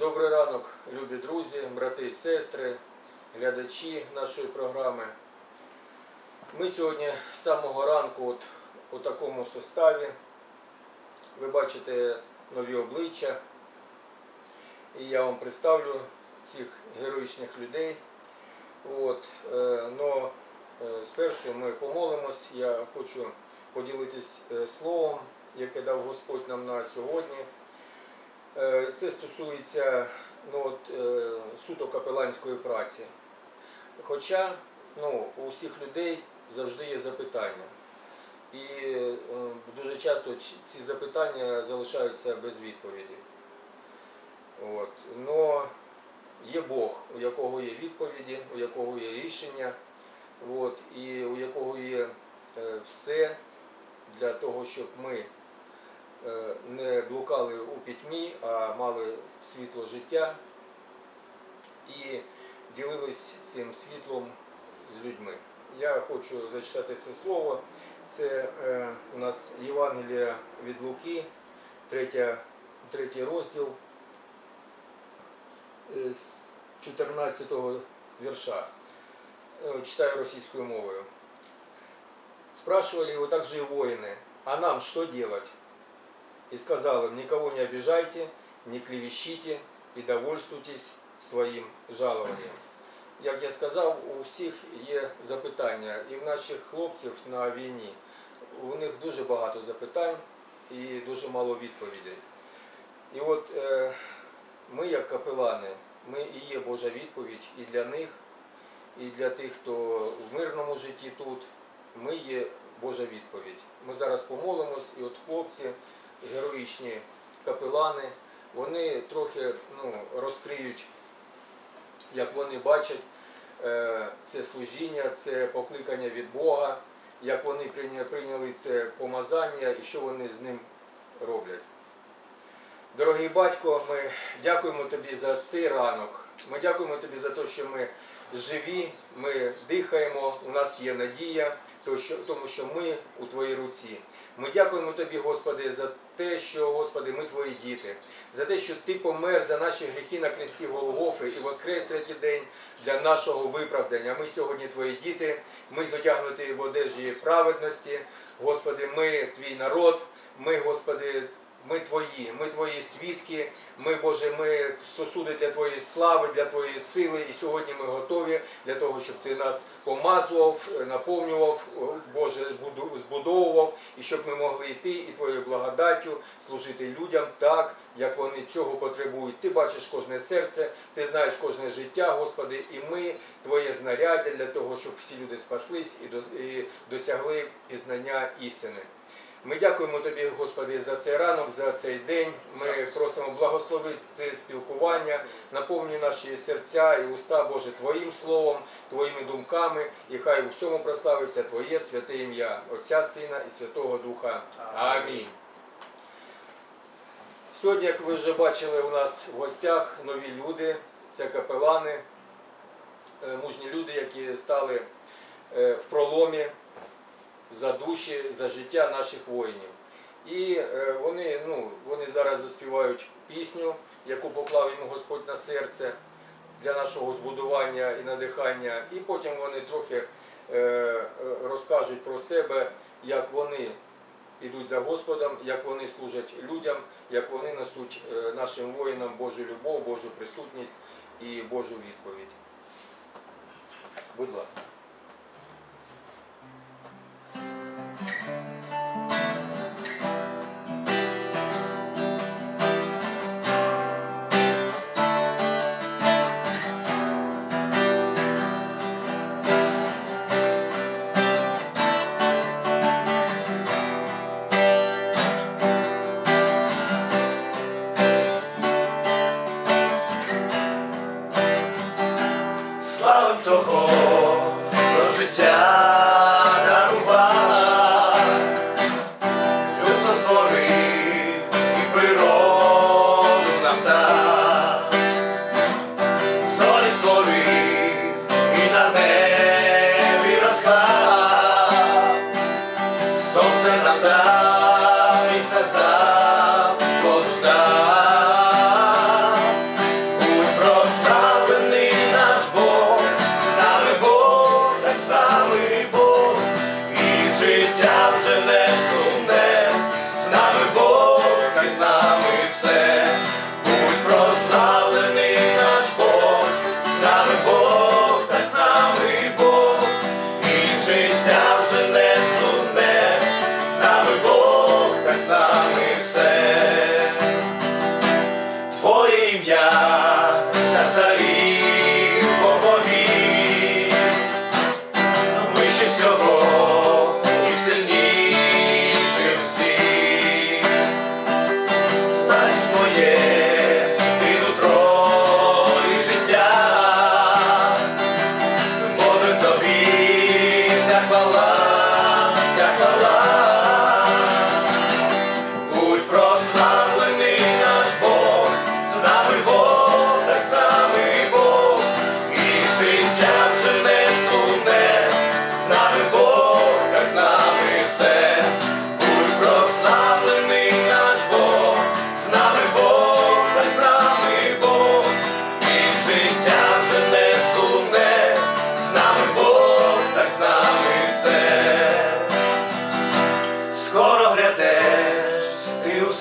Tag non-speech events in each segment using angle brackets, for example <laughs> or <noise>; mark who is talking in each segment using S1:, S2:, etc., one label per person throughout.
S1: Добрий ранок, любі друзі, брати і сестри, глядачі нашої програми. Ми сьогодні з самого ранку от, у такому составі. Ви бачите нові обличчя. І я вам представлю цих героїчних людей. От, е, но е, спершу ми помолимось. Я хочу поділитись е, словом, яке дав Господь нам на сьогодні. Е, Це стосується ну, от, е, суто капеланської праці. Хоча ну, у всіх людей завжди є запитання. І е, дуже часто ці запитання залишаються без відповіді. От. Но є Бог, у якого є відповіді, у якого є рішення, от, і у якого є все для того, щоб ми не блукали у пітьмі, а мали світло життя і ділились цим світлом з людьми. Я хочу зачитати це слово. Це е, у нас Євангелія від Луки, третя, третій розділ е, з 14 вірша. Е, Читаю російською мовою. Спрашивали его также и воины, а нам что делать? И сказал им, никого не обижайте, не клевещите и довольствуйтесь своїм жалованням. Як я сказав, у всіх є запитання, і в наших хлопців на війні у них дуже багато запитань і дуже мало відповідей. І от е, ми, як капелани, ми і є Божа відповідь і для них, і для тих, хто в мирному житті тут. Ми є Божа відповідь. Ми зараз помолимось, і от хлопці, героїчні капелани, вони трохи ну, розкриють, як вони бачать е, це служіння, це покликання від Бога, як вони прийняли це помазання і що вони з ним роблять. Дорогий батько, ми дякуємо тобі за цей ранок. Ми дякуємо тобі за те, що ми живі, ми дихаємо, у нас є надія, тому що ми у твоїй руці. Ми дякуємо тобі, Господи, за те, що, Господи, ми твої діти, за те, що ти помер за наші гріхи на кресті Голгофи і воскрес третій день для нашого виправдання. Ми сьогодні твої діти, ми зодягнуті в одежі праведності. Господи, ми твій народ, ми, Господи, ми твої, ми твої свідки, ми, Боже, ми сосуди для твоєї слави, для твоєї сили. І сьогодні ми готові для того, щоб ти нас помазував, наповнював, Боже, збудовував, і щоб ми могли йти і твоєю благодаттю служити людям так, як вони цього потребують. Ти бачиш кожне серце, ти знаєш кожне життя, Господи, і ми Твоє знаряддя для того, щоб всі люди спаслись і досягли пізнання істини. Ми дякуємо тобі, Господи, за цей ранок, за цей день. Ми просимо благослови це спілкування, наповнюй наші серця і уста, Боже, Твоїм словом, Твоїми думками, і хай у всьому прославиться Твоє святе ім'я, Отця, Сина і Святого Духа. Амінь. Сьогодні, як ви вже бачили, у нас в гостях нові люди, це капелани, е, мужні люди, які стали е, в проломі за душі, за життя наших воїнів. І е, вони, ну, вони зараз заспівають пісню, яку поклав їм Господь на серце для нашого збудування і надихання. І потім вони трохи е, розкажуть про себе, як вони йдуть за Господом, як вони служать людям, як вони несуть е, нашим воїнам Божу любов, Божу присутність і Божу відповідь. Будь ласка.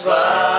S2: Ти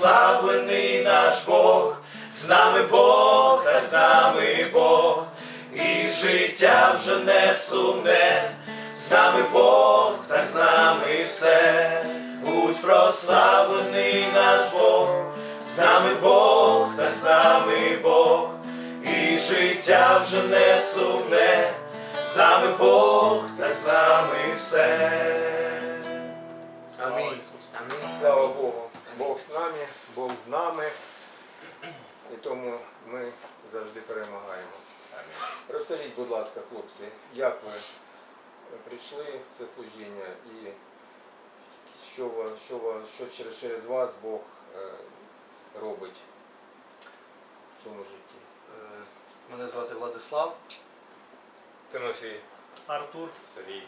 S2: прославлений наш Бог, з нами Бог, та з нами Бог, і життя вже не сумне, з нами Бог, так з нами все. Будь прославлений наш Бог, з нами Бог, так з нами Бог, і життя вже не сумне, з нами Бог, так з нами все.
S3: Амінь. Амінь.
S1: Слава Богу, Бог з нами, Бог з нами, і тому ми завжди перемагаємо. Розкажіть, будь ласка, хлопці, як ви прийшли в це служіння і що, що, що через, через вас Бог е, робить в цьому житті?
S3: Е, Мене звати Владислав.
S2: Тимофій.
S4: Артур.
S2: Сергій.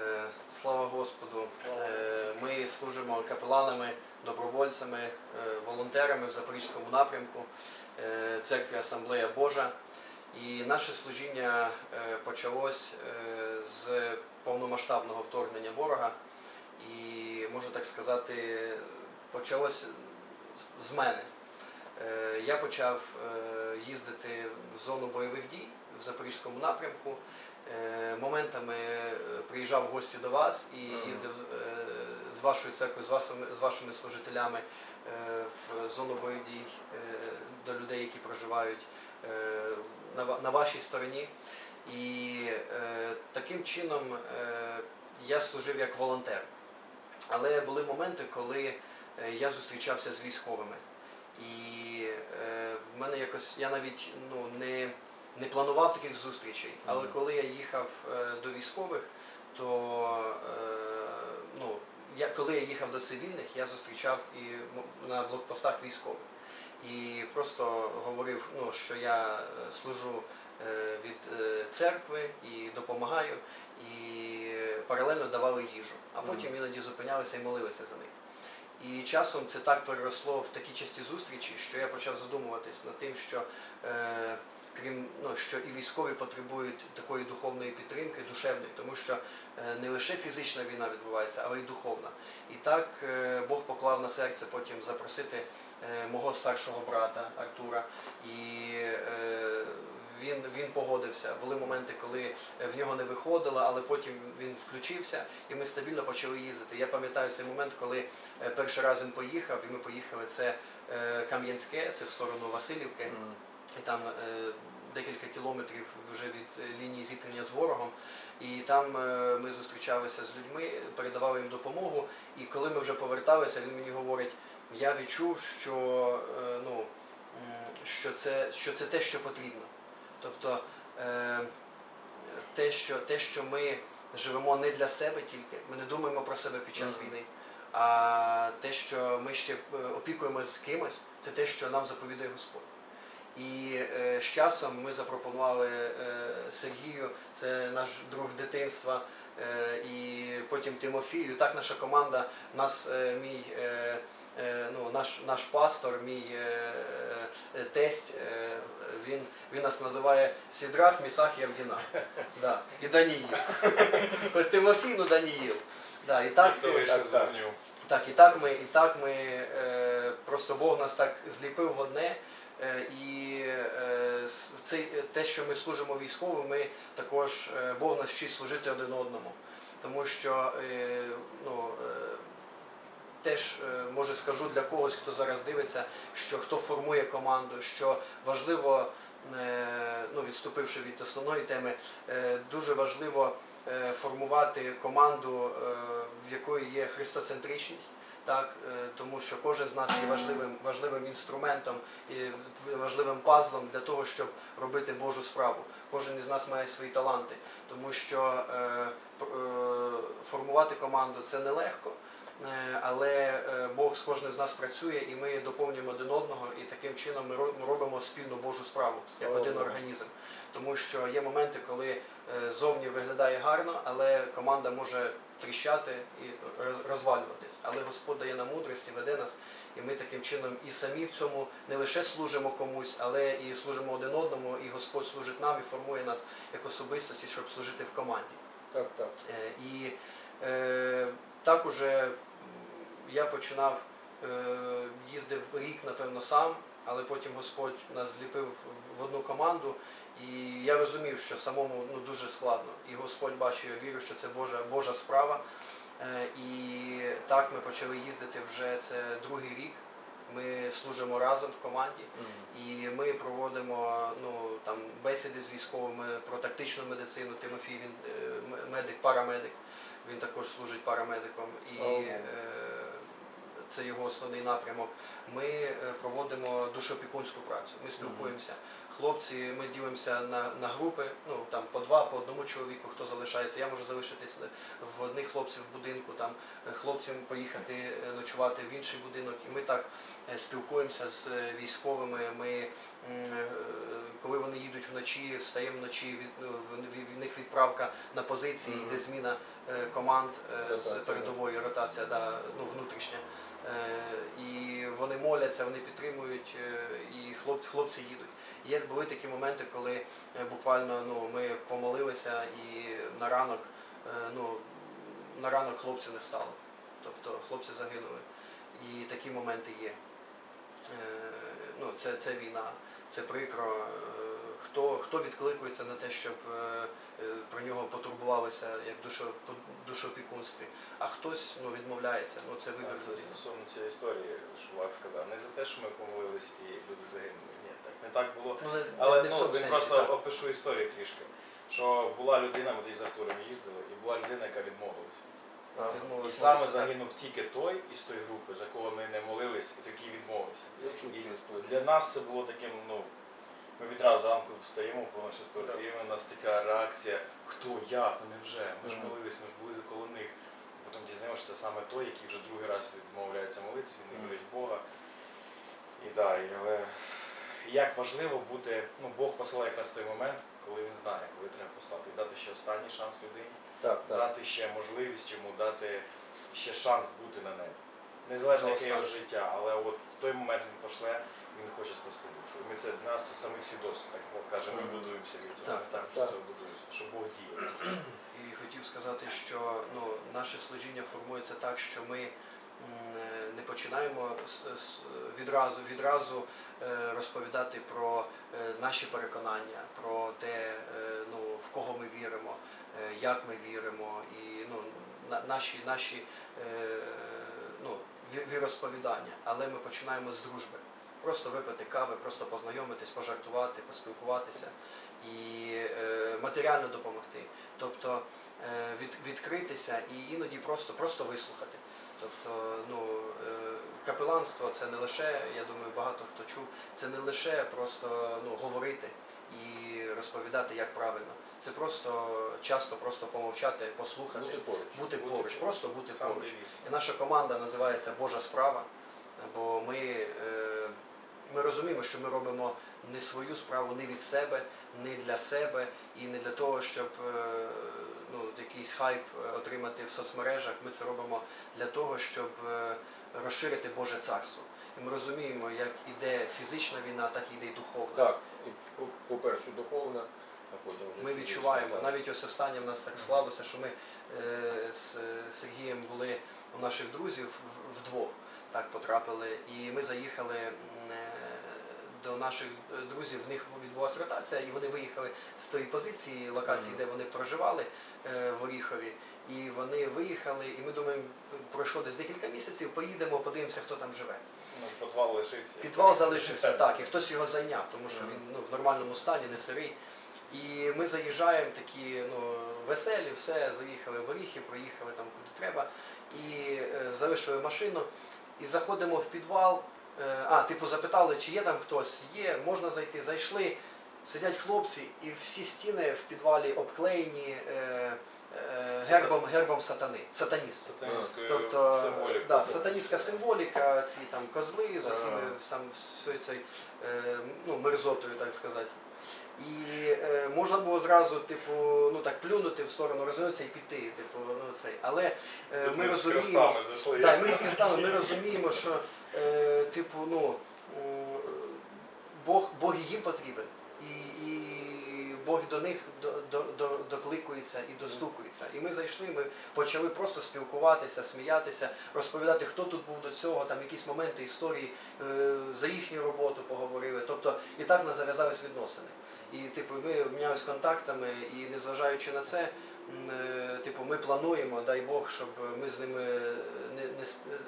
S3: Е, Слава Господу. Е, Ми служимо капеланами, добровольцями, е, волонтерами в Запорізькому напрямку, е, церкві Асамблея Божа. І наше служіння е, почалось з повномасштабного вторгнення ворога. І можу так сказати, почалось з- мене. Я почав їздити в зону бойових дій в Запорізькому напрямку. Моментами приїжджав в гості до вас і їздив з вашою церквою, з вашими, з вашими служителями е, в зону бойових дій е, до людей, які проживають е, на, на вашій стороні. І таким чином я служив як волонтер. Але були моменти, коли я зустрічався з військовими. І в мене якось я навіть ну, не, не планував таких зустрічей. Але коли я їхав до військових, то ну, я, коли я їхав до цивільних, я зустрічав і на блокпостах військових. І просто говорив, ну, що я е, служу е, від е, церкви і допомагаю, і паралельно давали їжу. А потім іноді зупинялися і молилися за них. І часом це так переросло в такі часті зустрічі, що я почав задумуватись над тим, що е, крім ну, що і військові потребують такої духовної підтримки, душевної, тому що е, не лише фізична війна відбувається, але й духовна. І так е, Бог поклав на серце потім запросити е, мого старшого брата Артура. І він, він погодився. Були моменти, коли в нього не виходило, але потім він включився, і ми стабільно почали їздити. Я пам'ятаю цей момент, коли перший раз він поїхав, і ми поїхали. Це Кам'янське, це в сторону Васильівки, і там е, декілька кілометрів вже від е, лінії зіткнення з ворогом. І там е, ми зустрічалися з людьми, передавали їм допомогу. І коли ми вже поверталися, він мені говорить: я відчув, що, е, ну, що, це, що це те, що потрібно. Тобто е, те, що, те, що ми живемо не для себе тільки, ми не думаємо про себе під час війни. А те, що ми ще опікуємося з кимось, це те, що нам заповідає Господь. І е, з часом ми запропонували е, Сергію, це наш друг дитинства, е, і потім Тимофію. Так наша команда, нас мій ну, наш, наш пастор, мій тесть, він, він нас називає Сідрах, Місах і Авдіна. <laughs> Да. І Даніїл. Тимофій, ну Даніїл. Да, і так,
S1: так, так.
S3: так, і так ми, і так ми просто Бог нас так зліпив в одне. Е, і е, цей, те, що ми служимо військовим, ми також е, Бог нас вчить служити один одному. Тому що е, ну, е, теж е, може скажу для когось, хто зараз дивиться, що хто формує команду, що важливо, е, ну, відступивши від основної теми, е, дуже важливо е, формувати команду, е, в якої є христоцентричність. Так, е, тому що кожен з нас є важливим, важливим інструментом і важливим пазлом для того, щоб робити Божу справу. Кожен із нас має свої таланти, тому що е, е, формувати команду це нелегко. Е, Але Бог з кожним з нас працює, і ми доповнюємо один одного, і таким чином ми робимо спільну Божу справу як один організм. Тому що є моменти, коли зовні виглядає гарно, але команда може тріщати і роз- розвалюватись. Але Господь дає нам мудрість і веде нас, і ми таким чином і самі в цьому не лише служимо комусь, але і служимо один одному, і Господь служить нам і формує нас як особистості, щоб служити в команді.
S1: Так, так.
S3: Е, І е, так уже я починав, е, їздив рік, напевно, сам, але потім Господь нас зліпив в одну команду. І я розумів, що самому ну, дуже складно. І Господь бачив, я вірю, що це Божа, Божа справа. Е, І так ми почали їздити вже це другий рік. Ми служимо разом в команді. І ми проводимо ну, там, бесіди з військовими про тактичну медицину. Тимофій він е, медик, парамедик. Він також служить парамедиком. І це його основний напрямок. Ми е, проводимо душопікунську працю. Ми спілкуємося. Хлопці, ми ділимося на, на групи, ну там по два, по одному чоловіку, хто залишається. Я можу залишитись в одних хлопців в будинку, там е, хлопцям поїхати е, ночувати в інший будинок. І ми так е, спілкуємося з е, військовими. Ми, е, коли вони їдуть вночі, встаємо вночі, від, ну, в- в- в них відправка на позиції, йде зміна е, команд е, з передової ротація, да, ну, внутрішня. Е, І вони моляться, вони підтримують, е, і хлоп, хлопці їдуть. Є були такі моменти, коли е, буквально ну, ми помолилися і на ранок, е, ну, на ранок хлопців не стало. Тобто хлопці загинули. І такі моменти є. Е, Ну, це, це війна, це прикро. Е, Хто, хто відкликується на те, щоб е, е, про нього потурбувалися як душо, по душоопікунстві, а хтось ну, відмовляється. Ну, це вибір.
S4: Це стосовно цієї історії, що Влад сказав. Не за те, що ми помолились і люди загинули. Ні, так не так було.
S3: Ну, не,
S4: Але
S3: не
S4: ну, він
S3: сенсі,
S4: просто
S3: так.
S4: опишу історію трішки. Що була людина, ми тоді з Артуром їздили, і була людина, яка відмовилась.
S1: Ага.
S4: І саме загинув тільки той із тої групи, за кого ми не молились, і такий відмовився.
S1: Я чув
S4: І
S1: цю історію.
S4: Для нас це було таким, ну, ми відразу зранку встаємо, повністю і у нас така реакція, хто, як, ну невже, ми ж молились, ми ж були коло них. Потім дізнаємося, що це саме той, який вже другий раз відмовляється молитися, він не вірить Бога. І да, і, але як важливо бути, ну Бог посилає якраз той момент, коли він знає, коли треба послати, і дати ще останній шанс людині
S1: Так, так.
S4: дати ще можливість йому дати ще шанс бути на небі. Незалежно яке його життя, але от в той момент він пошле, він хоче спасти душу. Ми це нас це самих свідоцтв, так каже, ми будуємося від цього.
S3: Так, так,
S1: так.
S4: будуємося, що Бог діє.
S3: І хотів сказати, що ну, наше служіння формується так, що ми не починаємо відразу, відразу е, розповідати про е, наші переконання, про те, е, ну, в кого ми віримо, як ми віримо, і ну, наші, наші ну, віросповідання. Але ми починаємо з дружби. Просто випити кави, просто познайомитись, пожартувати, поспілкуватися і е, матеріально допомогти. Тобто е, від, відкритися і іноді просто, просто вислухати. Тобто, ну, е, капеланство це не лише, я думаю, багато хто чув, це не лише просто ну, говорити і розповідати, як правильно. це просто часто просто помовчати, послухати,
S1: Бути поруч.
S3: бути
S4: Бути
S3: поруч, просто бути
S4: Сам
S3: поруч. І наша команда називається Божа справа, бо ми, е, ми розуміємо, що ми робимо не свою справу не від себе, не для себе і не для того, щоб е, ну, якийсь хайп е, отримати в соцмережах. Ми це робимо для того, щоб е, розширити Боже царство. І ми розуміємо, як іде фізична війна, так і йде і духовна.
S1: Так, і по- по-перше, духовна,
S3: Ми відчуваємо. Навіть ось останнє в нас так склалося, що ми з Сергієм були у наших друзів вдвох, так потрапили. І ми заїхали до наших е, друзів, в них відбулася ротація, і вони виїхали з тої позиції, локації, де вони проживали е, в Оріхові. І вони виїхали, і ми думаємо, пройшло десь декілька місяців, поїдемо, подивимося, хто там живе.
S4: Ну, підвал лишився.
S3: Підвал залишився, так, і хтось його зайняв, тому що він ну, в нормальному стані, не сирий. І ми заїжджаємо такі ну, веселі, все, заїхали в Оріхи, проїхали там куди треба, і е, залишили машину, і заходимо в підвал. Е, а, типу, запитали, чи є там хтось. Є, можна зайти. Зайшли, сидять хлопці, і всі стіни в підвалі обклеєні е, е, гербом, гербом сатани, сатаніст.
S4: Сатанінською
S3: Тобто,
S4: символікою.
S3: да, сатаністська символіка, ці там козли з усіми сам цією е, ну, мерзотою, так сказати. І е, можна було зразу, типу, ну так плюнути в сторону, розвернутися і піти. Типу, ну цей. Але е, ми розуміємо.
S4: зайшли.
S3: Да, ми з хрестами, ми розуміємо, що е, типу, ну, Бог, Бог їм потрібен. І, і Бог до них до, до, до, докликується і достукується. І ми зайшли, ми почали просто спілкуватися, сміятися, розповідати, хто тут був до цього, там якісь моменти історії, е, за їхню роботу поговорили. Тобто і так нас зав'язались відносини. І типу, ми обмінялись контактами, і незважаючи на це, е, типу, ми плануємо, дай Бог, щоб ми з ними не, не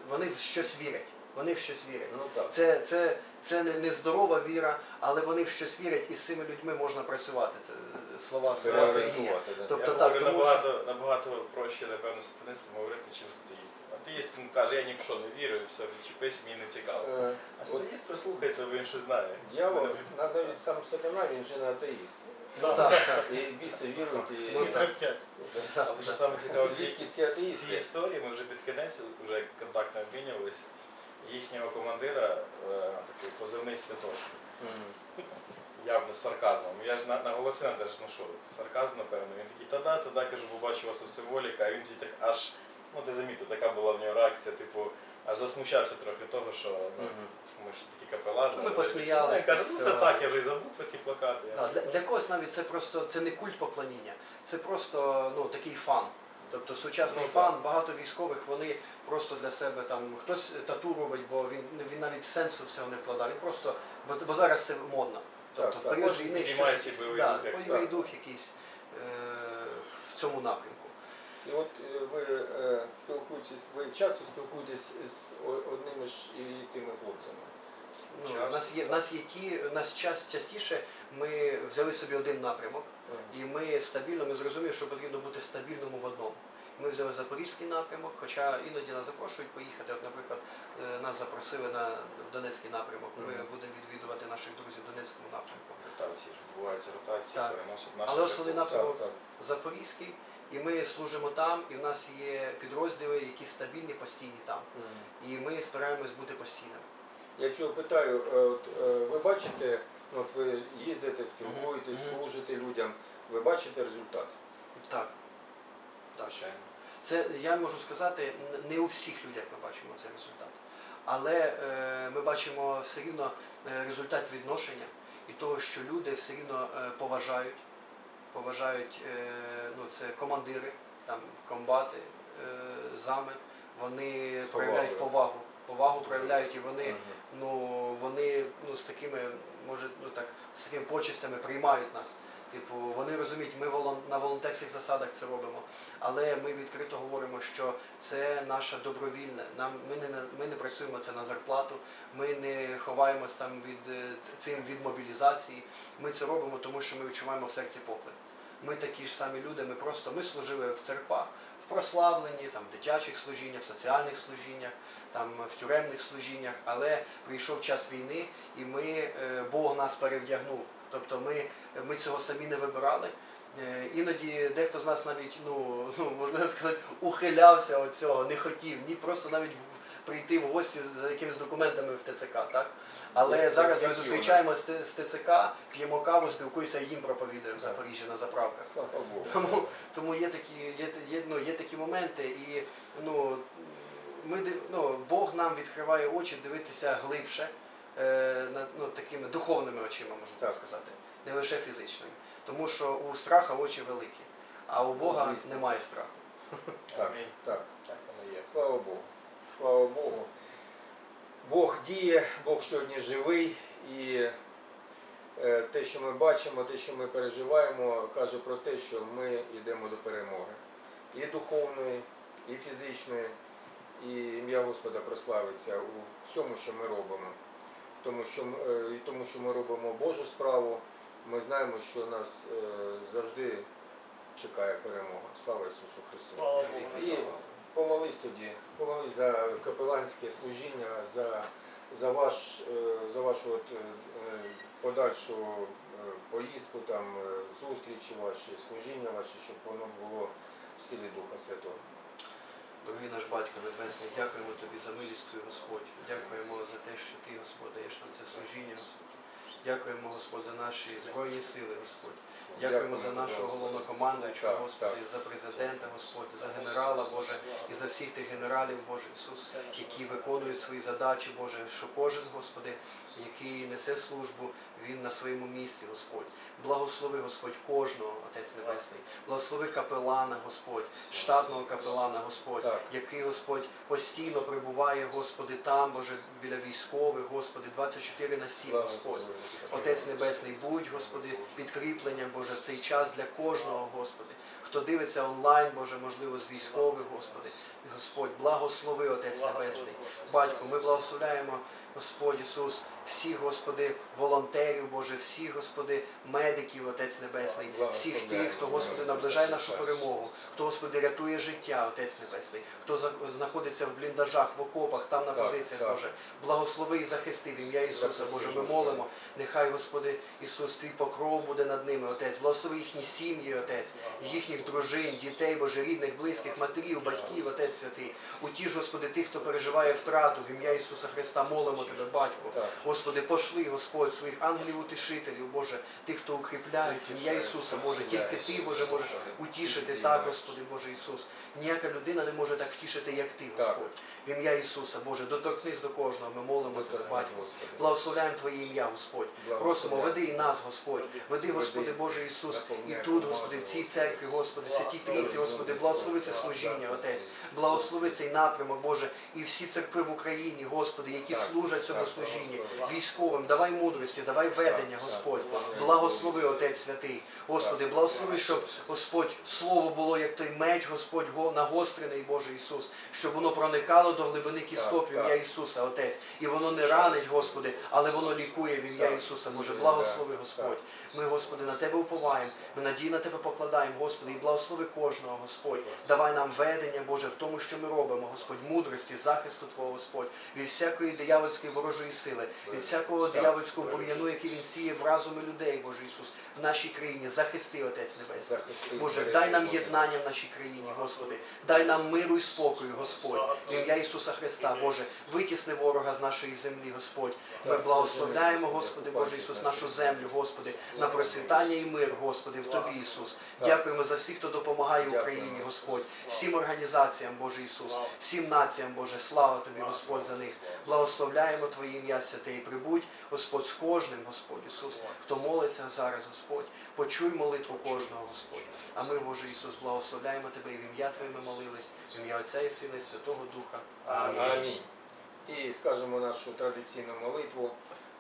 S3: вони в щось вірять. Вони в щось вірять.
S1: Ну так.
S3: Це, це, це не, не здорова віра, але вони в щось вірять, і з цими людьми можна працювати. Це е, слова, слова Сергія. Тобто
S4: я
S3: так,
S4: говорю,
S3: тому
S4: набагато, набагато проще, напевно, сатанистам говорити, чим з атеїстом. Атеїст він каже, я ні в що не вірю, все, відчепись, мені не цікаво.
S1: Е,
S4: А
S1: от
S4: сатаніст прислухається, бо він щось знає.
S1: Дьявол, навіть сам сатана, він же не атеїст.
S3: Ну, так, так.
S1: І біси вірують, і...
S3: Ну, так.
S4: Але що саме цікаво, ці
S1: ці
S4: історії, ми вже під кінець вже контактно обмінювалися. Їхнього командира, е, такий позивний Святош, явно з сарказмом. Я ж наголосив на ну що, сарказм, напевно. Він такий, та-да, та-да, кажу, бо бачу у вас тут символіка, а він тоді так аж, ну ти замітив, така була в нього реакція, типу, аж засмущався трохи того, що ну, ми ж такі капелани.
S3: Ну, ми посміялися
S4: каже, ну це так, я вже й забув про ці плакати.
S3: Да, для, для когось навіть це просто це не культ поклоніння, це просто ну, такий фан. Тобто сучасний
S1: Ну,
S3: фан, багато військових вони просто для себе там хтось тату робить, бо він, він навіть сенсу в цього не вкладає. Він просто, бо, бо зараз це модно. Тобто
S1: Так,
S3: в
S1: так.
S3: період
S4: Кожен
S3: війни щось,
S4: бойовий
S3: да,
S4: дух,
S3: бойовий дух якийсь е, в цьому напрямку.
S1: І от е, ви е, спілкуєтесь, ви часто спілкуєтесь з одними ж і тими хлопцями.
S3: Ну,
S4: Часто,
S3: у нас є, в нас є ті, у нас час, частіше ми взяли собі один напрямок. І ми стабільно, ми зрозуміли, що потрібно бути стабільному в одному. Ми взяли запорізький напрямок, хоча іноді нас запрошують поїхати. От, наприклад, е, нас запросили на Донецький напрямок. Ми будемо відвідувати наших друзів в Донецькому напрямку.
S4: Ротації відбуваються ротації,
S3: Так.
S4: переносять наші
S3: Але основний напрямок Запорізький, і ми служимо там, і в нас є підрозділи, які стабільні, постійні там. І ми стараємось бути постійними.
S1: Я чого питаю, е, от, е, ви бачите, от ви їздите, спілкуєтесь,
S3: Мгм.
S1: служите людям, ви бачите результат?
S3: Так. Так.
S4: Звичайно.
S3: Це я можу сказати, н- не у всіх людях ми бачимо цей результат. Але е, ми бачимо все рівно е, результат відношення і того, що люди все рівно е, поважають, поважають е, ну, це командири, там, комбати, е, зами, вони
S1: З
S3: проявляють повагу. Повагу проявляють і вони
S1: Мгм.
S3: ну вони ну з такими, може, ну так з такими почестями приймають нас. Типу, вони розуміють, ми на волонтерських засадах це робимо, але ми відкрито говоримо, що це наша добровільне. Нам ми не ми не працюємо це на зарплату. Ми не ховаємось там від е, цим від мобілізації. Ми це робимо, тому що ми відчуваємо в серці поклик. Ми такі ж самі люди. Ми просто ми служили в церквах, в прославленні, там в дитячих служіннях, соціальних служіннях, там в тюремних служіннях. Але прийшов час війни, і ми е, Бог нас перевдягнув. Тобто ми, ми цього самі не вибирали. Е, Іноді дехто з нас навіть, ну, <laughs> можна сказати, ухилявся від цього, не хотів, ні просто навіть в- прийти в гості за якимись документами в ТЦК, так? Але
S1: Як-
S3: зараз ми зустрічаємося з Т- з ТЦК, п'ємо каву, спілкуємося і їм проповідуємо в Запоріжжі на заправках.
S1: Слава Богу.
S3: Тому, тому є такі, є, є, ну, є такі моменти, і ну, ми, ди- ну, Бог нам відкриває очі дивитися глибше, е, на, ну, такими духовними очима, можна так
S1: Так.
S3: сказати, не лише фізичними. Тому що у страха очі великі, а у Бога
S1: Звісно.
S3: немає страху.
S1: Так, так.
S4: Так воно є.
S1: Слава Богу. Слава Богу. Бог діє, Бог сьогодні живий і е, те, що ми бачимо, те, що ми переживаємо, каже про те, що ми йдемо до перемоги. І духовної, і фізичної, і ім'я Господа прославиться у всьому, що ми робимо. Тому що, е, і тому, що ми робимо Божу справу, ми знаємо, що нас е, завжди чекає перемога. Слава Ісусу Христу!
S2: Слава
S1: І помолись тоді, помолись за капеланське служіння, за, за, ваш, е, за вашу от, е, е, подальшу поїздку, там, зустрічі ваші, служіння ваші, щоб воно було в силі Духа Святого.
S3: Дорогий наш Батько Небесний, дякуємо Тобі за милість Твою, Господь. Дякуємо за те, що Ти, Господь, даєш нам це служіння, Дякуємо, Господь, за наші збройні сили, Господь. Дякуємо за нашого головнокомандуючого, Господи, за президента, Господь, за генерала, Боже, і за всіх тих генералів, Боже Ісус, які виконують свої задачі, Боже, що кожен, Господи, який несе службу, він на своєму місці, Господь. Благослови, Господь, кожного, Отець Небесний. Благослови капелана, Господь, штатного капелана, Господь, який, Господь, постійно прибуває, Господи, там, Боже, біля військових, Господи, 24 на 7, Господь. Отець Небесний, будь, Господи, підкріпленням, Боже, в цей час для кожного, Господи. Хто дивиться онлайн, Боже, можливо, з військових, Господи. Господь, благослови, Отець Небесний. Батько, ми благословляємо, Господь Ісус, всіх, Господи, волонтерів, Боже, всіх, Господи, медиків, Отець Небесний, всіх тих, хто, Господи, наближає нашу перемогу, хто, Господи, рятує життя, Отець Небесний, хто знаходиться в бліндажах, в окопах, там на позиціях. Боже. Благослови і захисти в ім'я Ісуса, Боже, ми молимо. Нехай, Господи, Ісус, Твій покров буде над ними, Отець. Благослови їхні сім'ї, Отець, їхніх дружин, дітей, Боже, рідних, близьких, матерів, батьків, Отець Святий. Утіж, Господи, тих, хто переживає втрату, в ім'я Ісуса Христа, молимо Тебе, Батько. Господи, пошли, Господь, своїх ангелів-утішителів, Боже, тих, хто укріпляють в ім'я Ісуса, Боже, тільки Ти, Боже, можеш утішити так, Господи, Боже Ісус. Ніяка людина не може так втішити, як Ти, Господь. В ім'я Ісуса, Боже, доторкнись до кожного, ми молимо Тебе, Батько. Благословляємо Твоє ім'я, Господь. Просимо, веди і нас, Господь. Веди, Господи Боже Ісус, і тут, Господи, в цій церкві, Господи, святій Трійці, Господи, благослови це служіння, Отець. Благослови цей напрямок, Боже, і всі церкви в Україні, Господи, які служать цьому служінні. Військовим, давай мудрості, давай ведення, Господь. Благослови, Отець Святий. Господи, благослови, щоб Господь слово було як той меч, Господь го- нагострений, Боже Ісус, щоб воно проникало до глибини кісток в ім'я. Ісуса, Отець. І воно не ранить, Господи, але воно лікує в ім'я Ісуса. Боже, благослови, Господь. Ми, Господи, на Тебе уповаємо, ми надію на Тебе покладаємо, Господи, і благослови кожного, Господь. Давай нам ведення, Боже, в тому, що ми робимо, Господь, мудрості, захисту Твого, Господь, від всякої диявольської ворожої сили, від всякого диявольського бур'яну, який він сіє в разуми людей, Боже Ісус, в нашій країні. Захисти, Отець Небесний. Боже, дай нам єднання в нашій країні, Господи. Дай нам миру і спокою, Господь. В ім'я Ісуса Христа, Боже, витісни ворога з нашої землі, Господь. Ми благословляємо, Господи, Боже Ісус, нашу землю, Господи, на процвітання і мир, Господи, в Тобі, Ісус. Дякуємо за всіх, хто допомагає Україні, Господь, всім організаціям, Боже Ісус, всім націям, Боже, слава Тобі, Господь, за них. Благословляємо Твоє ім'я святе і прибудь, Господь, з кожним, Господь Ісус, хто молиться зараз, Господь. Почуй молитву кожного, Господь. А ми, Боже Ісус, благословляємо Тебе і в ім'я Твоє ми молились, в ім'я Отця і Сина і Святого Духа. Амінь.
S1: Амінь. І скажемо нашу традиційну молитву.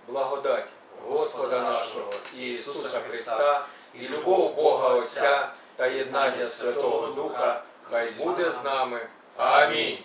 S1: Благодать Господа нашого Ісуса Христа і любов Бога Отця та єднання Святого Духа хай буде з нами. Амінь.